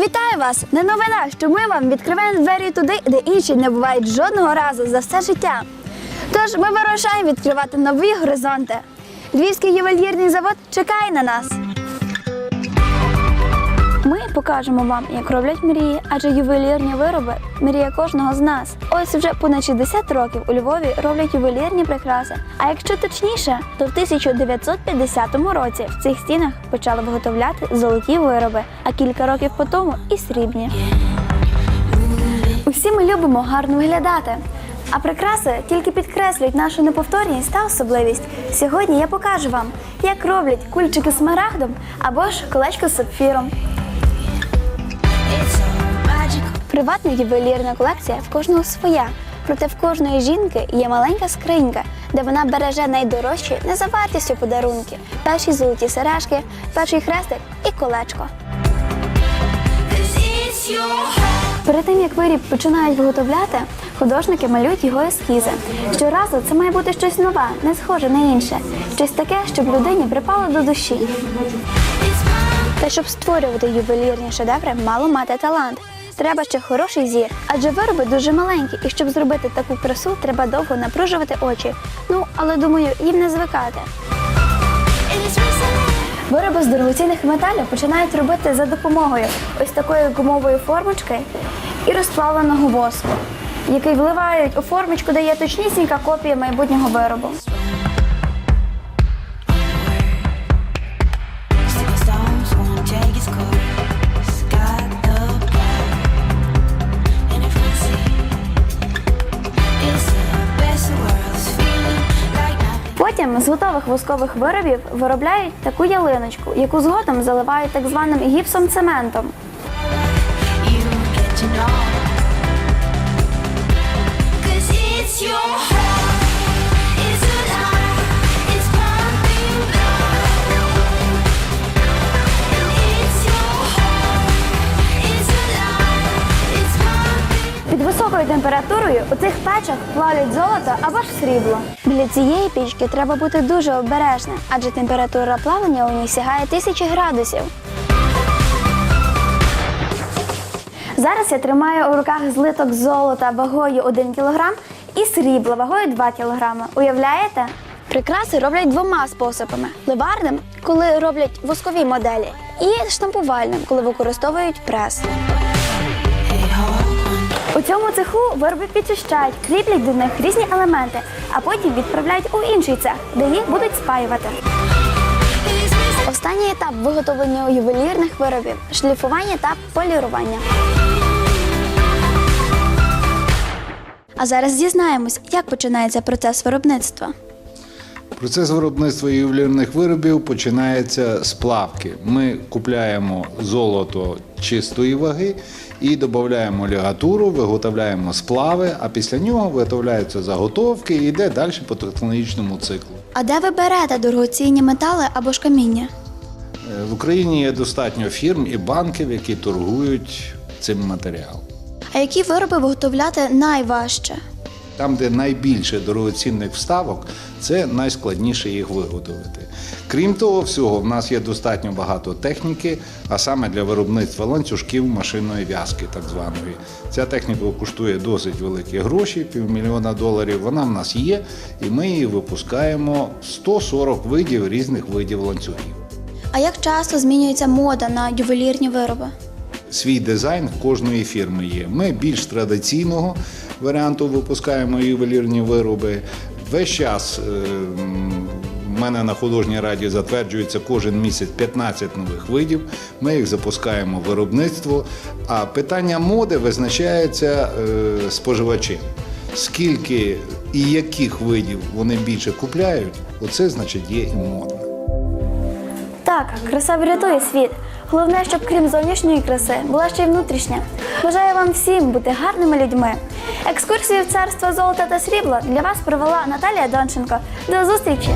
Вітаю вас! Не новина, що ми вам відкриваємо двері туди, де інші не бувають жодного разу за все життя. Тож ми вирушаємо відкривати нові горизонти. Львівський ювелірний завод чекає на нас. Покажемо вам, як роблять мрії, адже ювелірні вироби мрія кожного з нас. Ось вже понад 60 років у Львові роблять ювелірні прикраси. А якщо точніше, то в 1950 році в цих стінах почали виготовляти золоті вироби, а кілька років по тому і срібні. Усі ми любимо гарно виглядати. А прикраси тільки підкреслюють нашу неповторність та особливість. Сьогодні я покажу вам, як роблять кульчики смарагдом або ж колечко з сапфіром. Приватна ювелірна колекція в кожного своя. Проте в кожної жінки є маленька скринька, де вона береже найдорожчі не за вартістю подарунки. Перші золоті сережки, перший хрестик і колечко. Перед тим як виріб починають виготовляти, художники малюють його ескізи. Щоразу це має бути щось нове, не схоже на інше, щось таке, щоб людині припало до душі. Та щоб створювати ювелірні шедеври, мало мати талант. Треба ще хороший зір, адже вироби дуже маленькі, і щоб зробити таку красу, треба довго напружувати очі. Ну, але думаю, їм не звикати. Вироби з дорогоцінних металів починають робити за допомогою ось такої гумової формочки і розплавленого воску, який вливають у формочку, де є точнісінька копія майбутнього виробу. З готових воскових виробів виробляють таку ялиночку, яку згодом заливають так званим гіпсом цементом. Високою температурою у цих печах плавлять золото або ж срібло. Біля цієї пічки треба бути дуже обережним, адже температура плавлення у ній сягає тисячі градусів. Зараз я тримаю у руках злиток золота вагою 1 кг і срібла вагою 2 кг. Уявляєте? Прикраси роблять двома способами: ливарним, коли роблять воскові моделі, і штампувальним, коли використовують прес. Цьому цеху вироби підчищають, кріплять до них різні елементи, а потім відправляють у інший цех, де їх будуть спаювати. Останній етап виготовлення ювелірних виробів шліфування та полірування. А зараз дізнаємось, як починається процес виробництва. Процес виробництва ювелірних виробів починається з плавки. Ми купляємо золото чистої ваги і додаємо лігатуру, виготовляємо сплави, а після нього виготовляються заготовки і йде далі по технологічному циклу. А де ви берете дорогоцінні метали або ж каміння? Е, В Україні є достатньо фірм і банків, які торгують цим матеріалом. А які вироби виготовляти найважче? Там, де найбільше дорогоцінних вставок, це найскладніше їх виготовити. Крім того всього, в нас є достатньо багато техніки, а саме для виробництва ланцюжків машинної в'язки, так званої. Ця техніка коштує досить великі гроші, півмільйона доларів. Вона в нас є, і ми її випускаємо 140 видів різних видів ланцюгів. А як часто змінюється мода на ювелірні вироби? Свій дизайн кожної фірми є. Ми більш традиційного варіанту випускаємо ювелірні вироби. Весь час е, в мене на художній раді затверджується кожен місяць 15 нових видів. Ми їх запускаємо в виробництво. А питання моди визначається е, споживачем. Скільки і яких видів вони більше купляють, оце значить є і модно. Так, краса врятує світ. Головне, щоб крім зовнішньої краси була ще й внутрішня. Бажаю вам всім бути гарними людьми. Екскурсію в царство золота та срібла для вас провела Наталія Донченко. До зустрічі!